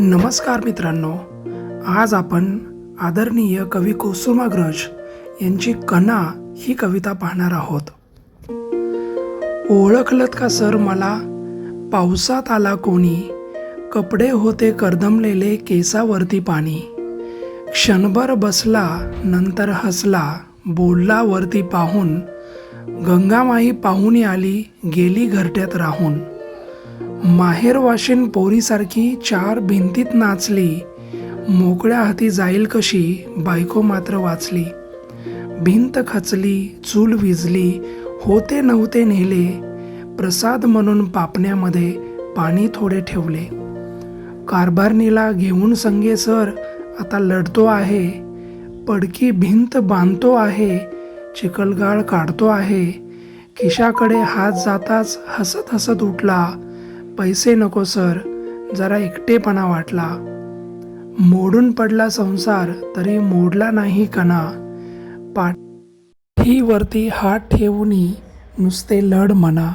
नमस्कार मित्रांनो आज आपण आदरणीय कवी कुसुमाग्रज यांची कणा ही कविता पाहणार आहोत. ओळखलत का सर मला? पावसात आला कोणी? कपडे होते करदमलेले केसावरती पाणी. क्षणभर बसला नंतर हसला बोलला वरती पाहून. गंगामाई पाहुणी आली गेली घरट्यात राहून. माहेरवाशीन पोरीसारखी चार भिंतीत नाचली. मोकळ्या हाती जाईल कशी बायको मात्र वाचली. भिंत खचली चूल विजली होते नव्हते नेले. प्रसाद म्हणून पापण्यामध्ये पाणी थोडे ठेवले. कारभारणीला घेऊन संगे सर आता लढतो आहे. पडकी भिंत बांधतो आहे. चिखलगाळ काढतो आहे. खिशाकडे हात जाताच हसत हसत उठला. पैसे नको सर. जरा एकटेपणा वाटला. मोडून पडला संसार तरी मोडला नाही कणा. पाठीवरती हात ठेवून नुसते लढ म्हणा.